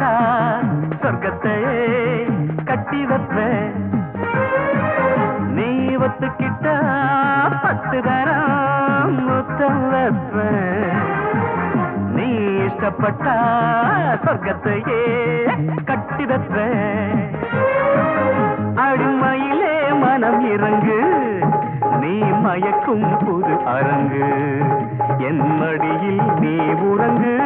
இஷ்டப்பட்டா சொர்க்கத்தை கட்டி வைப்பேன். நீ ஒத்துக்கிட்ட பத்து தரம் முத்தம் வைப்பேன். நீ இஷ்டப்பட்டா சொர்க்கத்தையே கட்டி வைப்பேன். அடிமையிலே மனம் இறங்கு நீ மயக்கும் புது அரங்கு. என் மடியில் நீ உறங்கு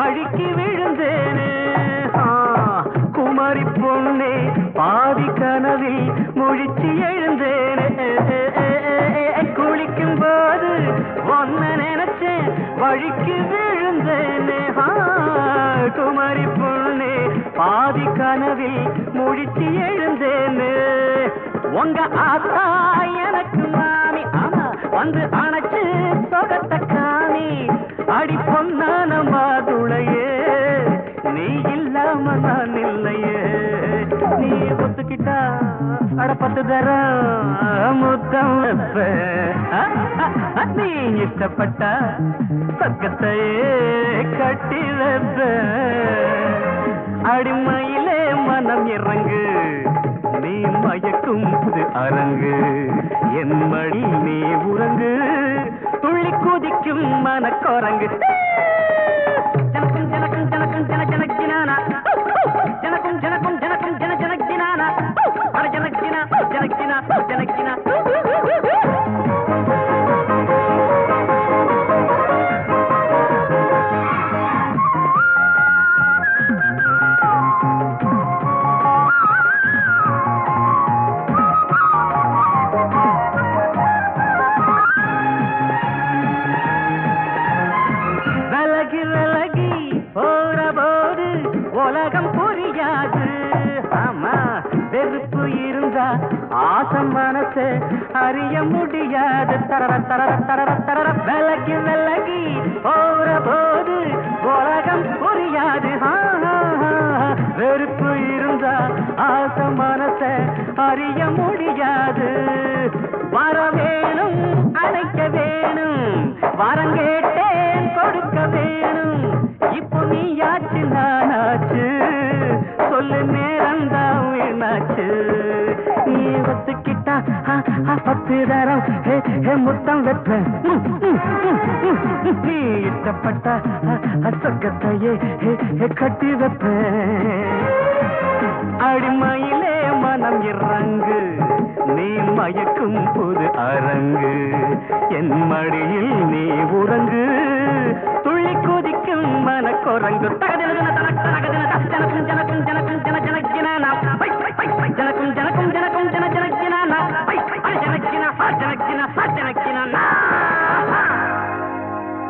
வழுக்கி விழுந்தேனே. குமரி பொண்ணே பாதி கனவில் முழிச்சு எழுந்தேனே. குளிக்கும் போது ஒன்ன நினைச்சேன் வழுக்கி விழுந்தேனே. குமரி பொண்ணே பாதி கனவில் முழிச்சு எழுந்தேனே. உங்க ஆத்தா எனக்கு மாமி. ஆமா வந்து அணைச்சு அட பத்து தரம் முத்தம் வெப்ப. நீ இஷ்டப்பட்ட பக்கத்தையே கட்டி வெப்ப. அடிமையிலே மனம் இறங்கு நீ மயக்கும் புது அரங்கு. என் மடி நீ உறங்கு துள்ளி குதிக்கும் மனக்குரங்கு. உலகம் ஆமா வெறுப்பு இருந்தா ஆசம் மனசு அறிய முடியாது. தரர தரர தரர தரர விலகி விலகி போற போது உலகம் புரியாது. வெறுப்பு இருந்தா ஆசம் மனச அறிய முடியாது. வர வேணும் அழைக்க வேணும். வரங்கேட்டு தான் நீ ஒத்துக்கிட்டா பத்து தரம். முத்தம் வெப்ப ம், ம், நீ இஷ்டப்பட்டா சொர்க்கத்தையே கட்டி வெப்ப அடிமையிலே மனம் இறங்கு. நீ மயக்கும் புது அரங்கு. என் மடியில் நீ உறங்கு. துள்ளி குதிக்கும் மன குரங்கு தகதில்